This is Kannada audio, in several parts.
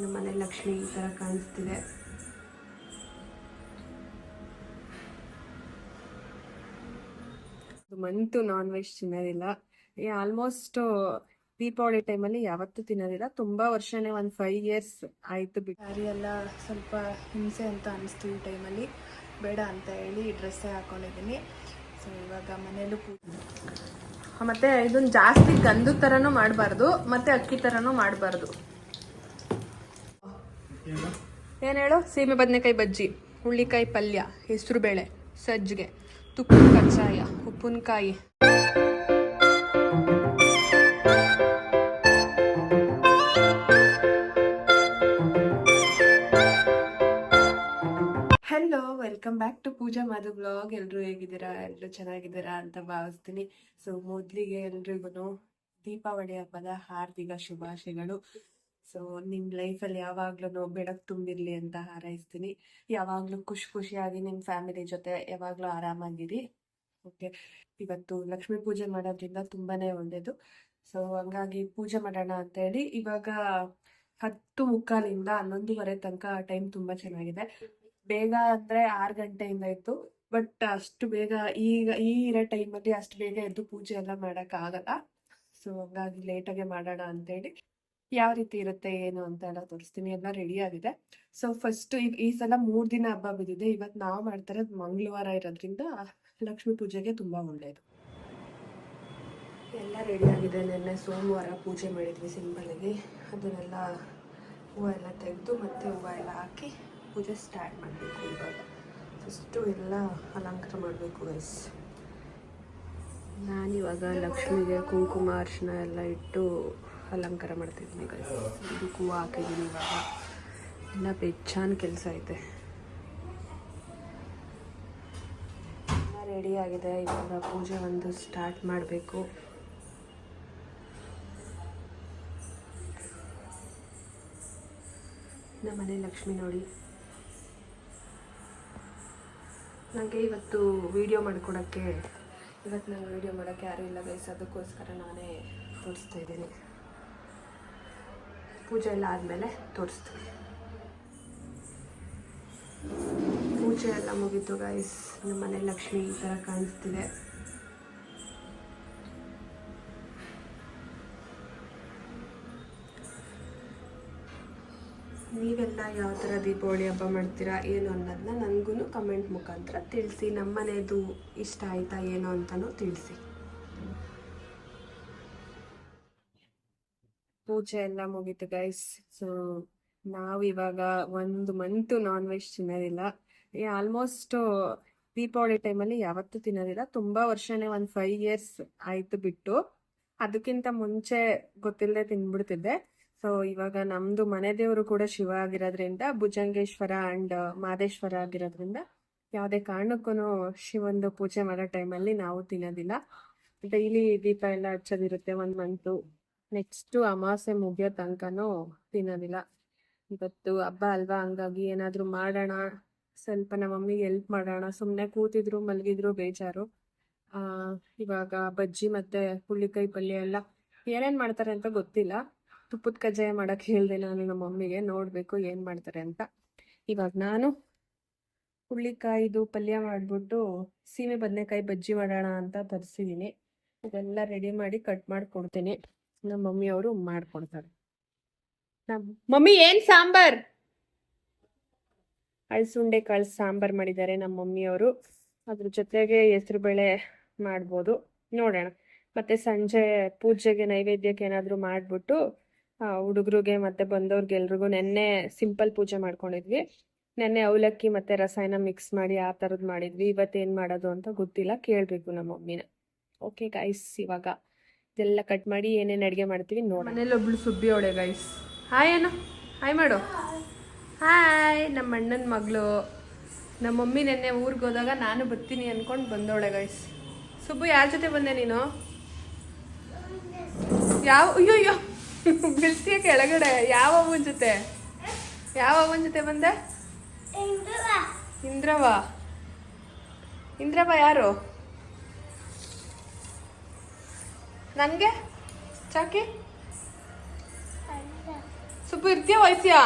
ನಮ್ಮ ಮನೆ ಲಕ್ಷ್ಮಿ ಈ ಥರ ಕಾಣಿಸ್ತಿದೆ. ಮಂತು ನಾನ್ ವೆಜ್ ತಿನ್ನೋದಿಲ್ಲ. ಈ ಆಲ್ಮೋಸ್ಟ್ ದೀಪಾವಳಿ ಟೈಮಲ್ಲಿ ಯಾವತ್ತೂ ತಿನ್ನೋದಿಲ್ಲ. ತುಂಬಾ ವರ್ಷನೇ ಒಂದು ಫೈವ್ ಇಯರ್ಸ್ ಆಯಿತು ಬಿಟ್ಟು. ಎಲ್ಲ ಸ್ವಲ್ಪ ಹಿಂಸೆ ಅಂತ ಅನಿಸ್ತು ಈ ಟೈಮಲ್ಲಿ ಬೇಡ ಅಂತ ಹೇಳಿ ಡ್ರೆಸ್ಸೇ ಹಾಕೊಂಡಿದ್ದೀನಿ. ಸೊ ಇವಾಗ ಮನೇಲೂ ಪೂ ಮತ್ತೆ ಇದನ್ನ ಜಾಸ್ತಿ ಗಂಧದ ಥರನೂ ಮಾಡಬಾರ್ದು ಮತ್ತೆ ಅಕ್ಕಿ ಥರನೂ ಮಾಡಬಾರ್ದು. ಏನು ಹೇಳು ಸೀಮೆ, ಬದನೆಕಾಯಿ, ಬಜ್ಜಿ. ಹುಳ್ಳಿಕಾಯಿ, ಪಲ್ಯ. ಹೆಸರು ಬೇಳೆ. ಸಜ್ಜಿಗೆ. ತುಪ್ಪದ ಕಚ್ಚಾಯ ಉಪ್ಪಿನಕಾಯಿ. Hello welcome back to Pooja Madhu blog ಎಲ್ಲರೂ ಹೇಗಿದ್ದೀರಾ? ಎಲ್ಲರೂ ಚೆನ್ನಾಗಿದ್ದೀರಾ ಅಂತ ಭಾವಿಸ್ತೀನಿ. ಸೊ ಮೊದಲಿಗೆ ಎಲ್ರಿಗೂ ದೀಪಾವಳಿ ಹಬ್ಬದ ಹಾರ್ದಿಕ ಶುಭಾಶಯಗಳು. ಸೊ ನಿಮ್ಮ ಲೈಫಲ್ಲಿ ಯಾವಾಗ್ಲೂ ಬೆಳಕು ತುಂಬಿರ್ಲಿ ಅಂತ ಹಾರೈಸ್ತೀನಿ. ಯಾವಾಗಲೂ ಖುಷಿ ಖುಷಿಯಾಗಿ ನಿಮ್ಮ ಫ್ಯಾಮಿಲಿ ಜೊತೆ ಯಾವಾಗಲೂ ಆರಾಮಾಗಿರಿ. ಓಕೆ ಇವತ್ತು ಲಕ್ಷ್ಮಿ ಪೂಜೆ ಮಾಡೋದ್ರಿಂದ ತುಂಬಾನೇ ಒಳ್ಳೇದು. ಸೊ ಹಂಗಾಗಿ ಪೂಜೆ ಮಾಡೋಣ ಅಂತ ಹೇಳಿ ಇವಾಗ ಹತ್ತು ಮುಕ್ಕಾಲಿಂದ ಹನ್ನೊಂದುವರೆ ತನಕ ಟೈಮ್ ತುಂಬಾ ಚೆನ್ನಾಗಿದೆ. ಬೇಗ ಅಂದ್ರೆ ಆರು ಗಂಟೆಯಿಂದ ಇತ್ತು ಬಟ್ ಅಷ್ಟು ಬೇಗ ಈಗ ಈ ಇರೋ ಟೈಮಲ್ಲಿ ಅಷ್ಟು ಬೇಗ ಎದ್ದು ಪೂಜೆ ಎಲ್ಲ ಮಾಡೋಕ್ಕಾಗಲ್ಲ ಸೊ ಹಂಗಾಗಿ ಲೇಟಾಗೆ ಮಾಡೋಣ ಅಂತೇಳಿ. ಯಾವ ರೀತಿ ಇರುತ್ತೆ, ಏನು ಅಂತ ಎಲ್ಲ ತೋರಿಸ್ತೀನಿ, ಎಲ್ಲ ರೆಡಿ ಆಗಿದೆ. ಸೊ ಫಸ್ಟ್ ಈಗ ಈ ಸಲ ಮೂರ್ ದಿನ ಹಬ್ಬ ಬಿದ್ದಿದೆ. ಇವತ್ತು ನಾವು ಮಾಡ್ತಾರೆ ಮಂಗಳವಾರ ಇರೋದ್ರಿಂದ ಲಕ್ಷ್ಮಿ ಪೂಜೆಗೆ ತುಂಬಾ ಒಳ್ಳೆಯದು ಎಲ್ಲ ರೆಡಿ ಆಗಿದೆ. ನಿನ್ನೆ ಸೋಮವಾರ ಪೂಜೆ ಮಾಡಿದ್ವಿ ಸಿಂಪಲ್ ಆಗಿ. ಅದನ್ನೆಲ್ಲ ಹೂವು ಎಲ್ಲ ತೆಗೆದು ಮತ್ತೆ ಹೂವು ಎಲ್ಲ ಹಾಕಿ ಪೂಜೆ ಸ್ಟಾರ್ಟ್ ಮಾಡಬೇಕು ಇವಾಗ. ಫಸ್ಟು ಎಲ್ಲ ಅಲಂಕಾರ ಮಾಡಬೇಕು ಗೈಸ್ ನಾನಿವಾಗ ಲಕ್ಷ್ಮಿಗೆ ಕುಂಕುಮ ಅರ್ಶನ ಎಲ್ಲ ಇಟ್ಟು ಅಲಂಕಾರ ಮಾಡ್ತಿದ್ದೀನಿ ಗೈಸ್ ಇದಕ್ಕೆ ಹೂವು ಹಾಕಿದ್ದೀನಿ ಇವಾಗ. ಎಲ್ಲ ಬೆಚ್ಚಾನ್ ಕೆಲಸ ಐತೆ. ಎಲ್ಲ ರೆಡಿ ಆಗಿದೆ. ಇವಾಗ ಪೂಜೆ ಒಂದು ಸ್ಟಾರ್ಟ್ ಮಾಡಬೇಕು. ನಮ್ಮನೆ ಲಕ್ಷ್ಮಿ ನೋಡಿ. ನನಗೆ ಇವತ್ತು ವಿಡಿಯೋ ಮಾಡ್ಕೊಡೋಕ್ಕೆ, ಇವತ್ತು ನಾನು ವಿಡಿಯೋ ಮಾಡೋಕ್ಕೆ ಯಾರೂ ಇಲ್ಲ ಗೈಸ್ ಅದಕ್ಕೋಸ್ಕರ ನಾನೇ ತೋರಿಸ್ತಾ ಇದ್ದೀನಿ. ಪೂಜೆ ಎಲ್ಲ ಆದಮೇಲೆ ತೋರಿಸ್ತೀನಿ. ಪೂಜೆ ಎಲ್ಲ ಮುಗಿತು ಗೈಸ್ ನಮ್ಮ ಮನೆ ಲಕ್ಷ್ಮಿ ಈ ಥರ ಕಾಣಿಸ್ತಿದೆ. ನೀವೆಲ್ಲ ಯಾವ ಥರ ದೀಪಾವಳಿ ಹಬ್ಬ ಮಾಡ್ತೀರಾ, ಏನು ಅನ್ನೋದನ್ನ ನನಗೂ ಕಮೆಂಟ್ ಮುಖಾಂತರ ತಿಳಿಸಿ. ನಮ್ಮ ಮನೆಯದು ಇಷ್ಟ ಆಯಿತಾ, ಏನು ಅಂತಲೂ ತಿಳಿಸಿ. ಪೂಜೆ ಎಲ್ಲ ಮುಗೀತು ಗೈಸ್ ಸೊ ನಾವು ಇವಾಗ ಒಂದು ಮಂತು ನಾನ್ ವೆಜ್ ತಿನ್ನೋದಿಲ್ಲ ಆಲ್ಮೋಸ್ಟ್ ದೀಪಾವಳಿ ಟೈಮಲ್ಲಿ ಯಾವತ್ತೂ ತಿನ್ನೋದಿಲ್ಲ. ತುಂಬಾ ವರ್ಷನೇ ಒಂದು ಫೈವ್ ಇಯರ್ಸ್ ಆಯ್ತು ಬಿಟ್ಟು. ಅದಕ್ಕಿಂತ ಮುಂಚೆ ಗೊತ್ತಿಲ್ಲದೆ ತಿನ್ಬಿಡ್ತಿದ್ದೆ. ಸೊ ಇವಾಗ ನಮ್ದು ಮನೆ ದೇವರು ಕೂಡ ಶಿವ ಆಗಿರೋದ್ರಿಂದ, ಭುಜಂಗೇಶ್ವರ ಅಂಡ್ ಮಾದೇಶ್ವರ ಆಗಿರೋದ್ರಿಂದ ಯಾವುದೇ ಕಾರಣಕ್ಕೂ ಶಿವಂದು ಪೂಜೆ ಮಾಡೋ ಟೈಮಲ್ಲಿ ನಾವು ತಿನ್ನೋದಿಲ್ಲ. ಡೈಲಿ ದೀಪ ಎಲ್ಲ ಹಚ್ಚೋದಿರುತ್ತೆ ಒಂದು ಮಂತು ನೆಕ್ಸ್ಟು ಅಮಾಸೆ ಮುಗಿಯೋ ತನಕನೂ ತಿನ್ನೋದಿಲ್ಲ ಇವತ್ತು ಹಬ್ಬ ಅಲ್ವಾ? ಹಂಗಾಗಿ ಏನಾದರೂ ಮಾಡೋಣ. ಸ್ವಲ್ಪ ನಮ್ಮ ಮಮ್ಮಿಗೆ ಹೆಲ್ಪ್ ಮಾಡೋಣ. ಸುಮ್ಮನೆ ಕೂತಿದ್ರು, ಮಲಗಿದ್ರು, ಬೇಜಾರು. ಇವಾಗ ಬಜ್ಜಿ ಮತ್ತೆ ಹುಳ್ಳಿಕಾಯಿ ಪಲ್ಯ ಎಲ್ಲ ಏನೇನು ಮಾಡ್ತಾರೆ ಅಂತ ಗೊತ್ತಿಲ್ಲ. ತುಪ್ಪದ ಕಜ್ಜಾಯ ಮಾಡಕ್ಕೆ ಹೇಳಿದೆ ನಾನು ನಮ್ಮ ಮಮ್ಮಿಗೆ ನೋಡಬೇಕು ಏನು ಮಾಡ್ತಾರೆ ಅಂತ. ಇವಾಗ ನಾನು ಹುಳ್ಳಿಕಾಯಿದು ಪಲ್ಯ ಮಾಡಿಬಿಟ್ಟು ಸೀಮೆ ಬದನೆಕಾಯಿ ಬಜ್ಜಿ ಮಾಡೋಣ ಅಂತ ತರಿಸಿದ್ದೀನಿ ಇದೆಲ್ಲ ರೆಡಿ ಮಾಡಿ ಕಟ್ ಮಾಡಿ ಕೊಡ್ತೀನಿ ನಮ್ಮ ಮಮ್ಮಿಯವರು ಮಾಡ್ಕೊಡ್ತಾರೆ. ನಮ್ಮ ಮಮ್ಮಿ ಏನ್ ಸಾಂಬಾರ್? ಅಳಸುಂಡೆ ಕಾಳು ಸಾಂಬಾರ್ ಮಾಡಿದ್ದಾರೆ ನಮ್ಮ ಮಮ್ಮಿಯವರು ಅದ್ರ ಜೊತೆಗೆ ಹೆಸರು ಬೇಳೆ ಮಾಡ್ಬೋದು. ನೋಡೋಣ. ಮತ್ತೆ ಸಂಜೆ ಪೂಜೆಗೆ ನೈವೇದ್ಯಕ್ಕೆ ಏನಾದರೂ ಮಾಡಿಬಿಟ್ಟು ಹುಡುಗರಿಗೆ ಮತ್ತೆ ಬಂದವ್ರಿಗೆ ಎಲ್ರಿಗೂ ನೆನ್ನೆ ಸಿಂಪಲ್ ಪೂಜೆ ಮಾಡ್ಕೊಂಡಿದ್ವಿ. ನೆನ್ನೆ ಅವಲಕ್ಕಿ ಮತ್ತೆ ರಸಾಯನ ಮಿಕ್ಸ್ ಮಾಡಿ ಆ ಥರದ್ದು ಮಾಡಿದ್ವಿ. ಇವತ್ತೇನು ಮಾಡೋದು ಅಂತ ಗೊತ್ತಿಲ್ಲ. ಕೇಳಬೇಕು ನಮ್ಮ ಮಮ್ಮಿನ. ಓಕೆ ಗೈಸ್ ಇವಾಗ. ಇದೆಲ್ಲ ಕಟ್ ಮಾಡಿ ಏನೇನು ಅಡುಗೆ ಮಾಡ್ತೀವಿ ನೋಡಿ ಮನೇಲಿ ಒಬ್ಳು ಸುಬ್ಬಿ ಅವಳೆ ಗೈಸ್ ಹಾಯ್ ಏನು ಹಾಯ್ ಮಾಡು. ಹಾಯ್ ನಮ್ಮ ಅಣ್ಣನ ಮಗಳು. ನಮ್ಮ ಮಮ್ಮಿ ನೆನ್ನೆ ಊರಿಗೆ ಹೋದಾಗ ನಾನು ಬರ್ತೀನಿ ಅಂದ್ಕೊಂಡು ಬಂದವಳೆ ಗೈಸ್ ಸುಬ್ಬು ಯಾರ ಜೊತೆ ಬಂದೆ ನೀನು? ಯಾವ ಅಯ್ಯೋ ಅಯ್ಯೋ. ಬಿಳ್ಸಿಯ ಕೆಳಗಡೆ. ಯಾವ ಅವನ ಜೊತೆ? ಯಾವ ಅವನ ಜೊತೆ ಬಂದೆ? ಇಂದ್ರವ. ಇಂದ್ರವ ಯಾರು? ನನಗೆ? ಚಾಕಿ? ಸುಬ್ಬು ಇರ್ತೀಯ ವಯಸ್ಸಿಯಾ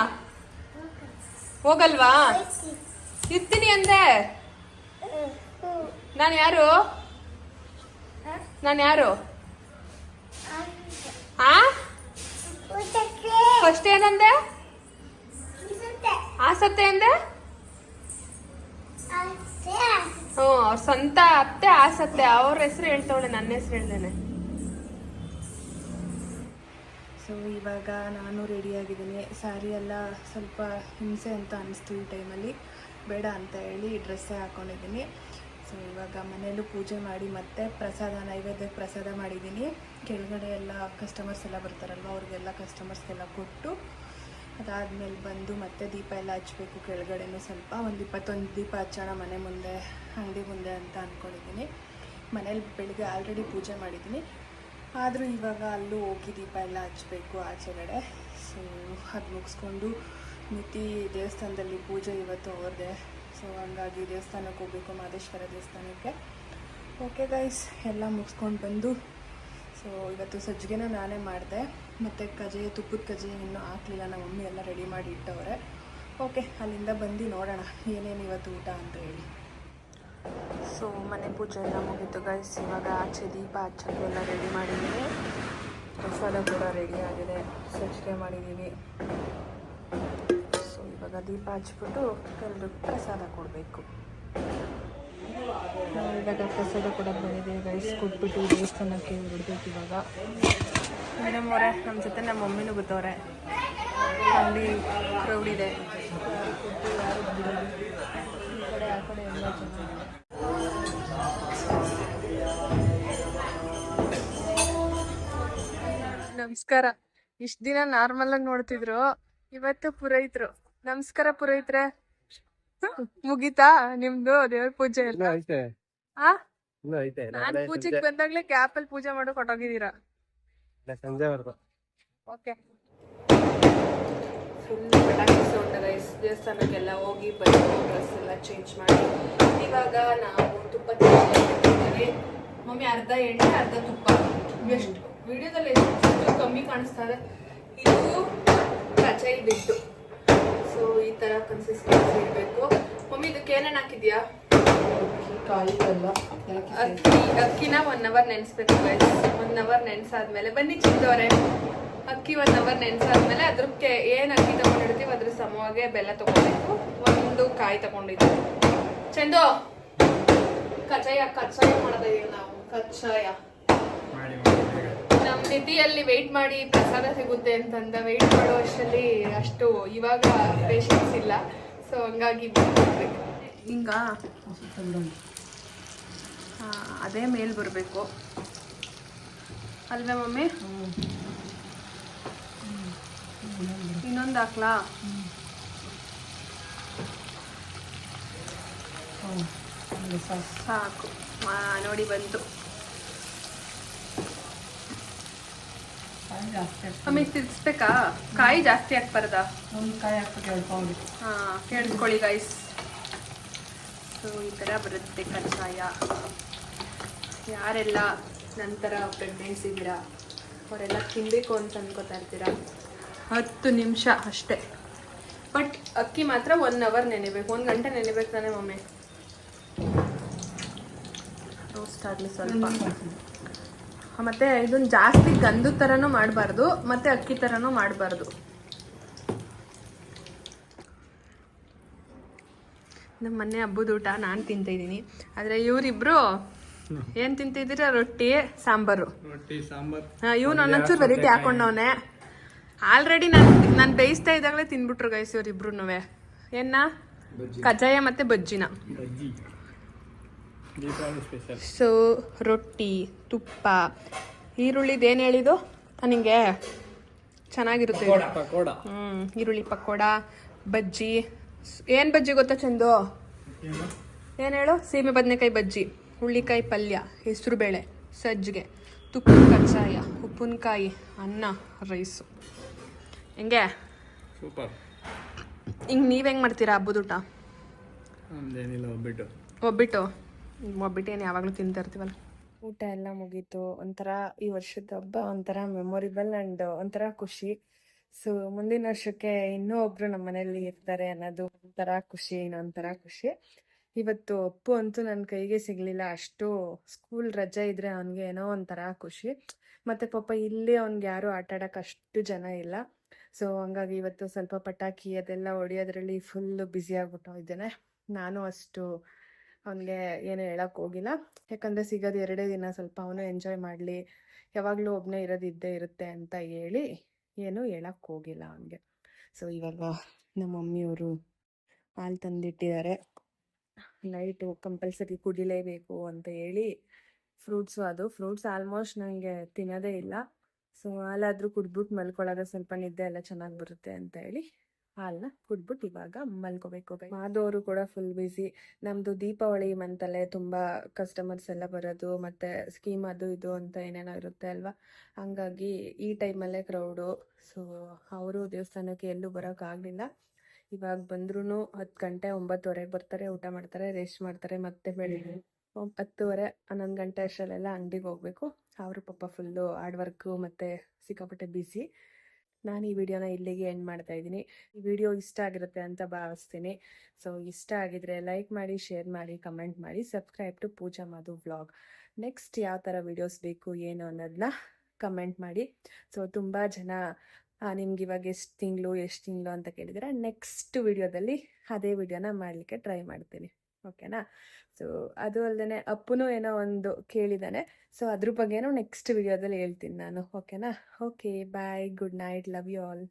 ಹೋಗಲ್ವಾ? ಇರ್ತೀನಿ ಅಂದೆ. ನಾನು ಯಾರು? ನಾನು ಯಾರು? ಆ? ಫಸ್ಟ್ ಏನಂದೆ? ಆಸತ್ತೆ ಅಂದೆ? ಹ್ಞೂ ಅವ್ರ ಸ್ವಂತ ಅತ್ತೆ ಆಸತ್ತೆ ಅವ್ರ ಹೆಸರು ಹೇಳ್ತವಳೆ ನನ್ನ ಹೆಸರು ಹೇಳ್ದೇನೆ. ಸೊ ಇವಾಗ ನಾನು ರೆಡಿಯಾಗಿದ್ದೀನಿ ಸ್ಯಾರಿ ಎಲ್ಲ ಸ್ವಲ್ಪ ಹಿಂಸೆ ಅಂತ ಅನಿಸ್ತು ಈ ಟೈಮಲ್ಲಿ ಬೇಡ ಅಂತ ಹೇಳಿ ಡ್ರೆಸ್ಸೇ ಹಾಕ್ಕೊಂಡಿದ್ದೀನಿ ಸೊ ಇವಾಗ ಮನೆಯಲ್ಲೂ ಪೂಜೆ ಮಾಡಿ ಮತ್ತೆ ಪ್ರಸಾದ ನೈವೇದ್ಯಕ್ಕೆ ಪ್ರಸಾದ ಮಾಡಿದ್ದೀನಿ. ಕೆಳಗಡೆ ಎಲ್ಲ ಕಸ್ಟಮರ್ಸ್ ಎಲ್ಲ ಬರ್ತಾರಲ್ವ, ಅವ್ರಿಗೆಲ್ಲ ಕಸ್ಟಮರ್ಸ್ಗೆಲ್ಲ ಕೊಟ್ಟು ಅದಾದಮೇಲೆ ಬಂದು ಮತ್ತೆ ದೀಪ ಎಲ್ಲ ಹಚ್ಚಬೇಕು ಕೆಳಗಡೆನೂ ಸ್ವಲ್ಪ. ಒಂದು ಇಪ್ಪತ್ತೊಂದು ದೀಪ ಹಚ್ಚೋಣ ಮನೆ ಮುಂದೆ, ಅಂಗಡಿ ಮುಂದೆ ಅಂತ ಅಂದ್ಕೊಂಡಿದ್ದೀನಿ ಮನೇಲಿ ಬೆಳಿಗ್ಗೆ ಆಲ್ರೆಡಿ ಪೂಜೆ ಮಾಡಿದ್ದೀನಿ. ಆದರೂ ಇವಾಗ ಅಲ್ಲೂ ಹೋಗಿ ದೀಪ ಎಲ್ಲ ಹಚ್ಚಬೇಕು ಆಚೆಗಡೆ ಸೊ ಅದು ಮುಗಿಸ್ಕೊಂಡು ಮಿತಿ ದೇವಸ್ಥಾನದಲ್ಲಿ ಪೂಜೆ ಇವತ್ತು ಅವ್ರದ್ದೆ. ಸೊ ಹಂಗಾಗಿ ದೇವಸ್ಥಾನಕ್ಕೆ ಹೋಗಬೇಕು, ಮಾದೇಶ್ವರ ದೇವಸ್ಥಾನಕ್ಕೆ. ಓಕೆ ಗೈಸ್ ಎಲ್ಲ ಮುಗಿಸ್ಕೊಂಡು ಬಂದು ಸೊ ಇವತ್ತು ಸಜ್ಜಿಗೆನ ನಾನೇ ಮಾಡಿದೆ. ಮತ್ತು ಕಜೆ, ತುಪ್ಪದ ಕಜೆ ಇನ್ನೂ ಹಾಕಲಿಲ್ಲ. ನಮ್ಮ ಮಮ್ಮಿ ಎಲ್ಲ ರೆಡಿ ಮಾಡಿ ಇಟ್ಟವ್ರೆ. ಓಕೆ ಅಲ್ಲಿಂದ ಬಂದು ನೋಡೋಣ ಏನೇನು ಇವತ್ತು ಊಟ ಅಂತ ಹೇಳಿ. ಸೊ ಮನೆ ಪೂಜೆ ಎಲ್ಲ ಮುಗೀತು ಗೈಸ್ ಇವಾಗ ಆಚೆ ದೀಪ ಹಚ್ಚೋಕ್ಕೆ ಎಲ್ಲ ರೆಡಿ ಮಾಡಿದ್ದೀನಿ ಪ್ರಸಾದ ಕೂಡ ರೆಡಿ ಆಗಿದೆ. ಸಜ್ಜಿಗೆ ಮಾಡಿದ್ದೀವಿ ಸೊ ಇವಾಗ ದೀಪ ಹಚ್ಬಿಟ್ಟು ಎಲ್ರಿಗೂ ಪ್ರಸಾದ ಕೊಡಬೇಕು. ಇವಾಗ ಪ್ರಸಾದ ಕೂಡ ಬಂದಿದೆ ಗೈಸ್ ಕೊಟ್ಬಿಟ್ಟು ದೇವಸ್ಥಾನಕ್ಕೆ ಹೊರಡ್ಬೇಕು ಇವಾಗ. ಮೇಡಮ್ ಅವರೇ ನಮ್ಮ ಜೊತೆ ನಮ್ಮ ಮಮ್ಮಿನೂ ಗೊತ್ತವ್ರೆ ಅಲ್ಲಿ ಕ್ರೌಡ್ ಇದೆ ಯಾರು ಕೊಟ್ಟು ಯಾರು ಬಿಡೋದು ಈ ಕಡೆ ಎಲ್ಲ ಚೆನ್ನಾಗಿದೆ. ನಮಸ್ಕಾರ. ಇಷ್ಟ ದಿನ ನಾರ್ಮಲ್ ಆಗಿ ನೋಡ್ತಿದ್ರು ಇವತ್ತು ಪುರೋಹಿತ್ರು. ನಮಸ್ಕಾರ ಪುರೋಹಿತ್ರೆ. ಮುಗೀತಾ ನಿಮ್ದು ದೇವ್ರ ಪೂಜೆ ಎಲ್ಲ? ಆ? ನಾನ್ ಪೂಜೆಗೆ ಸಂಜೆ. ಬಂದಾಗ್ಲೇ ಕ್ಯಾಪ್ ಅಲ್ಲಿ ಪೂಜೆ ಮಾಡೋಕ್ ಹೊಟ್ಟೋಗಿದ್ದೀರಾ ಇಲ್ಲ, ಸಂಜೆವರೆಗೂ ಓಕೆ ಫುಲ್ ಪಟಾಕಿ ಸೌಂಡ್ ಗೈಸ್ ದೇವಸ್ಥಾನಕ್ಕೆಲ್ಲ ಹೋಗಿ ಬಂದು ಡ್ರೆಸ್ ಎಲ್ಲ ಚೇಂಜ್ ಮಾಡಿ. ಇವಾಗ ನಾವು ತುಪ್ಪ ಮಮ್ಮಿ ಅರ್ಧ ಎಣ್ಣೆ ಅರ್ಧ ತುಪ್ಪ. ಎಷ್ಟು? ವಿಡಿಯೋದಲ್ಲಿ ಎಷ್ಟು ಕಮ್ಮಿ ಕಾಣಿಸ್ತಾ ಇದೆ. ಇದು ಕಚೈ ಬಿಟ್ಟು. ಸೊ ಈ ಥರ ಕನ್ಸಿಸ್ಟೆನ್ಸಿ ಇರಬೇಕು. ಮಮ್ಮಿ ಇದಕ್ಕೆ ಏನೇನು ಹಾಕಿದ್ಯಾ? ಅಕ್ಕಿ ಅಕ್ಕಿನ ಒನ್ ಅವರ್ ನೆನೆಸ್ಬೇಕು ಗೈಸ್ ಒನ್ ಅವರ್ ನೆನೆಸಾದ್ಮೇಲೆ ಬನ್ನಿ ಚಿಕ್ಕದವ್ರೆ ಅಕ್ಕಿ ಒಂದು ಅವರ್ ನೆನೆಸಾದ್ಮೇಲೆ ಅದಕ್ಕೆ ಏನು ಅಕ್ಕಿ ತಗೊಂಡಿರ್ತೀವಿ ಅದ್ರ ಸಮವಾಗೆ ಬೆಲ್ಲ ತಗೊಳ್ಬೇಕು ಒಂದು ಕಾಯಿ ತಗೊಂಡಿದ್ದೆ. ಚಂದು? ಕಚಾಯ ಕಚಾಯ ಮಾಡೋದೀವಿ ನಾವು. ಕಚಾಯ ನಮ್ಮ ನಿಧಿಯಲ್ಲಿ ವೆಯ್ಟ್ ಮಾಡಿ ಪ್ರಸಾದ ಸಿಗುತ್ತೆ ಅಂತಂದ. ವೆಯ್ಟ್ ಮಾಡೋ ಅಷ್ಟರಲ್ಲಿ ಅಷ್ಟು ಇವಾಗ ಪೇಷನ್ಸ್ ಇಲ್ಲ. ಸೊ ಹಂಗಾಗಿ. ಹಿಂಗ. ಅದೇ ಮೇಲ್ ಬರಬೇಕು. ಅಲ್ವೇ ಮಮ್ಮಿ? ಇನ್ನೊಂದು ಹಾಕ್ಲಾ? ಸಾಕು. ನೋಡಿ ಬಂತು. ಮಮ್ಮಿ ತಿರ್ಸ್ಬೇಕಾ ಕಾಯಿ ಜಾಸ್ತಿ ಹಾಕ್ಬಾರ್ದ? ಹಾ ಕೇಳಿಸ್ಕೊಳ್ಳಿ ಗೈಸ್ ಸೊ ಈ ಥರ ಬರುತ್ತೆ ಕಷಾಯ. ಯಾರೆಲ್ಲ ನಂತರ ಪ್ರೆಗ್ನೆನ್ಸಿ ಇದ್ದೀರಾ ಅವರೆಲ್ಲ ತಿನ್ನಬೇಕು ಅಂತ ಅನ್ಕೋತಾ ಇರ್ತೀರಾ? ಹತ್ತು ನಿಮಿಷ ಅಷ್ಟೇ. ಬಟ್ ಅಕ್ಕಿ ಮಾತ್ರ ಒನ್ ಅವರ್ ನೆನೆಬೇಕು. ಒಂದು ಗಂಟೆ ನೆನೆಬೇಕು ತಾನೆ ಮಮ್ಮಿ? ರೋಸ್ಟ್ ಆಗಲಿ ಸ್ವಲ್ಪ. ಮತ್ತೆ ಇದನ್ನ ಜಾಸ್ತಿ ಗಂಧದ ಥರನೂ ಮಾಡಬಾರ್ದು ಮತ್ತೆ ಅಕ್ಕಿ ಥರನೂ ಮಾಡಬಾರ್ದು. ನಮ್ಮ ಮನೆ ಹಬ್ಬದ ಊಟ ನಾನು ತಿಂತಿದ್ದೀನಿ. ಆದರೆ ಇವರಿಬ್ರು ಏನು ತಿಂತಿದ್ದೀರಾ? ರೊಟ್ಟಿ ಸಾಂಬಾರು. ರೊಟ್ಟಿ ಸಾಂಬಾರ್. ಇವನು ಒಂದೊಂಚೂರು ವೆರೈಟಿ ಹಾಕೊಂಡವನೆ. ಆಲ್ರೆಡಿ ನಾನು ನಾನು ಬೇಯಿಸ್ತಾ ಇದ್ದಾಗಲೇ ತಿನ್ಬಿಟ್ರು ಗೈಸ್ ಇವ್ರಿಬ್ರು ಏನ ಕಜ್ಜಾಯ ಮತ್ತೆ ಬಜ್ಜಿನ. ಸೊ ರೊಟ್ಟಿ ತುಪ್ಪ ಈರುಳ್ಳಿದು ಏನು ಹೇಳಿದು ನನಗೆ ಚೆನ್ನಾಗಿರುತ್ತೆ ಈರುಳ್ಳಿ ಪಕೋಡ ಬಜ್ಜಿ. ಏನು ಬಜ್ಜಿ ಗೊತ್ತಾ ಚಂದು? ಏನ್? ಹೇಳು? ಸೀಮೆ ಬದನೆಕಾಯಿ ಬಜ್ಜಿ ಹುಳ್ಳಿಕಾಯಿ ಪಲ್ಯ ಹೆಸರುಬೇಳೆ ಸಜ್ಜಿಗೆ ತುಪ್ಪ ಕಜ್ಜಾಯ ಉಪ್ಪಿನಕಾಯಿ ಅನ್ನ ರೈಸು ಹೆಂಗೆ? ಸೂಪರ್. ಹಿಂಗೆ ನೀವು ಹೆಂಗೆ ಮಾಡ್ತೀರಾ ಹಬ್ಬದ ಊಟ? ನಮ್ದೇನಿಲ್ಲ ಒಬ್ಬಿಟ್ಟು. ಒಬ್ಬಿಟ್ಟು? ಒಬ್ಬಿಟ್ಟು ಏನು ಯಾವಾಗಲೂ ತಿಂತಾ ಇರ್ತೀವಲ್ಲ. ಊಟ ಎಲ್ಲ ಮುಗೀತು. ಒಂಥರ ಈ ವರ್ಷದ ಹಬ್ಬ ಒಂಥರ ಮೆಮೊರಿಬಲ್ ಆ್ಯಂಡ್ ಒಂಥರ ಖುಷಿ. ಸೊ ಮುಂದಿನ ವರ್ಷಕ್ಕೆ ಇನ್ನೂ ಒಬ್ರು ನಮ್ಮ ಮನೆಯಲ್ಲಿ ಇರ್ತಾರೆ ಅನ್ನೋದು ಒಂಥರ ಖುಷಿ ಇನ್ನೊಂಥರ ಖುಷಿ. ಇವತ್ತು ಅಪ್ಪು ಅಂತೂ ನನ್ನ ಕೈಗೆ ಸಿಗಲಿಲ್ಲ. ಅಷ್ಟು ಸ್ಕೂಲ್ ರಜೆ ಇದ್ರೆ ಅವನಿಗೆ ಏನೋ ಒಂಥರ ಖುಷಿ. ಮತ್ತು ಪಾಪ ಇಲ್ಲಿ ಅವ್ನಿಗೆ ಯಾರೂ ಆಟ ಆಡೋಕೆ ಅಷ್ಟು ಜನ ಇಲ್ಲ. ಸೊ ಹಂಗಾಗಿ ಇವತ್ತು ಸ್ವಲ್ಪ ಪಟಾಕಿ ಅದೆಲ್ಲ ಹೊಡೆಯೋದ್ರಲ್ಲಿ ಫುಲ್ಲು ಬ್ಯುಸಿ ಆಗ್ಬಿಟ್ಟು ಇದ್ದೇನೆ. ನಾನು ಅಷ್ಟು ಅವನಿಗೆ ಏನು ಹೇಳಕ್ಕೆ ಹೋಗಿಲ್ಲ. ಯಾಕಂದರೆ ಸಿಗೋದು ಎರಡೇ ದಿನ ಸ್ವಲ್ಪ ಅವನು ಎಂಜಾಯ್ ಮಾಡಲಿ. ಯಾವಾಗಲೂ ಒಬ್ಬನೇ ಇರೋದು ಇದ್ದೇ ಇರುತ್ತೆ ಅಂತ ಹೇಳಿ ಏನು ಹೇಳಕ್ಕೆ ಹೋಗಿಲ್ಲ ಅವನಿಗೆ. ಸೊ ಇವಾಗ ನಮ್ಮ ಮಮ್ಮಿಯವರು ಹಾಲು ತಂದಿಟ್ಟಿದ್ದಾರೆ. ನೈಟು ಕಂಪಲ್ಸರಿ ಕುಡಿಲೇಬೇಕು ಅಂತ ಹೇಳಿ ಫ್ರೂಟ್ಸು ಅದು. ಫ್ರೂಟ್ಸ್ ಆಲ್ಮೋಸ್ಟ್ ನನಗೆ ತಿನ್ನೋದೇ ಇಲ್ಲ. ಸೊ ಹಾಲಾದರೂ ಕುಡ್ಬಿಟ್ಟು ಮಲ್ಕೊಳ್ಳೋದು ಸ್ವಲ್ಪ ನಿದ್ದೆ ಎಲ್ಲ ಚೆನ್ನಾಗಿ ಬರುತ್ತೆ ಅಂತ ಹೇಳಿ ಹಾಲನ್ನ ಕುಡ್ಬಿಟ್ಟು ಇವಾಗ ಮಲ್ಕೋಬೇಕು. ಮಾದವರು ಕೂಡ ಫುಲ್ ಬಿಸಿ ನಮ್ಮದು ದೀಪಾವಳಿ ಮಂತಲ್ಲೇ ತುಂಬ ಕಸ್ಟಮರ್ಸ್ ಎಲ್ಲ ಬರೋದು ಮತ್ತು ಸ್ಕೀಮ್ ಅದು ಇದು ಅಂತ ಏನೇನೋ ಇರುತ್ತೆ ಅಲ್ವಾ? ಹಂಗಾಗಿ ಈ ಟೈಮಲ್ಲೇ ಕ್ರೌಡು ಸೊ ಅವರು ದೇವಸ್ಥಾನಕ್ಕೆ ಎಲ್ಲೂ ಬರೋಕ್ಕಾಗಲಿಲ್ಲ ಇವಾಗ ಬಂದ್ರೂ ಹತ್ತು ಗಂಟೆ ಒಂಬತ್ತುವರೆಗೆ ಬರ್ತಾರೆ, ಊಟ ಮಾಡ್ತಾರೆ ರೆಸ್ಟ್ ಮಾಡ್ತಾರೆ ಮತ್ತೆ ಬೆಳಿಗ್ಗೆ. ಹತ್ತುವರೆ, ಹನ್ನೊಂದು ಗಂಟೆ ಅಷ್ಟರಲ್ಲೆಲ್ಲ ಅಂಗಡಿಗೆ ಹೋಗಬೇಕು. ಅವರು ಪಾಪ ಫುಲ್ಲು ಹಾರ್ಡ್ ವರ್ಕು ಮತ್ತು ಸಿಕ್ಕಾಪಟ್ಟೆ ಬ್ಯುಸಿ ನಾನು ಈ ವಿಡಿಯೋನ ಇಲ್ಲಿಗೆ ಎಂಡ್ ಮಾಡ್ತಾ ಇದ್ದೀನಿ. ಈ ವಿಡಿಯೋ ಇಷ್ಟ ಆಗಿರುತ್ತೆ ಅಂತ ಭಾವಿಸ್ತೀನಿ. ಸೊ ಇಷ್ಟ ಆಗಿದ್ರೆ ಲೈಕ್ ಮಾಡಿ ಶೇರ್ ಮಾಡಿ ಕಮೆಂಟ್ ಮಾಡಿ subscribe to Pooja Madhu vlog next ಯಾವ ಥರ ವಿಡಿಯೋಸ್ ಬೇಕು, ಏನು ಅನ್ನೋದನ್ನ ಕಮೆಂಟ್ ಮಾಡಿ. ಸೊ ತುಂಬ ಜನ ನಿಮ್ಗೆ ಇವಾಗ ಎಷ್ಟು ತಿಂಗಳು ಎಷ್ಟು ತಿಂಗಳು ಅಂತ ಕೇಳಿದರೆ ನೆಕ್ಸ್ಟ್ ವಿಡಿಯೋದಲ್ಲಿ ಅದೇ ವಿಡಿಯೋನ ಮಾಡಲಿಕ್ಕೆ ಟ್ರೈ ಮಾಡ್ತೀನಿ. ಓಕೆನಾ? ಸೊ ಅದು ಅಲ್ಲದೆ ಅಪ್ಪನೂ ಏನೋ ಒಂದು ಕೇಳಿದ್ದಾನೆ ಸೊ ಅದ್ರ ಬಗ್ಗೆನೂ ನೆಕ್ಸ್ಟ್ ವಿಡಿಯೋದಲ್ಲಿ ಹೇಳ್ತೀನಿ ನಾನು. ಓಕೆನಾ? Okay bye good night love you all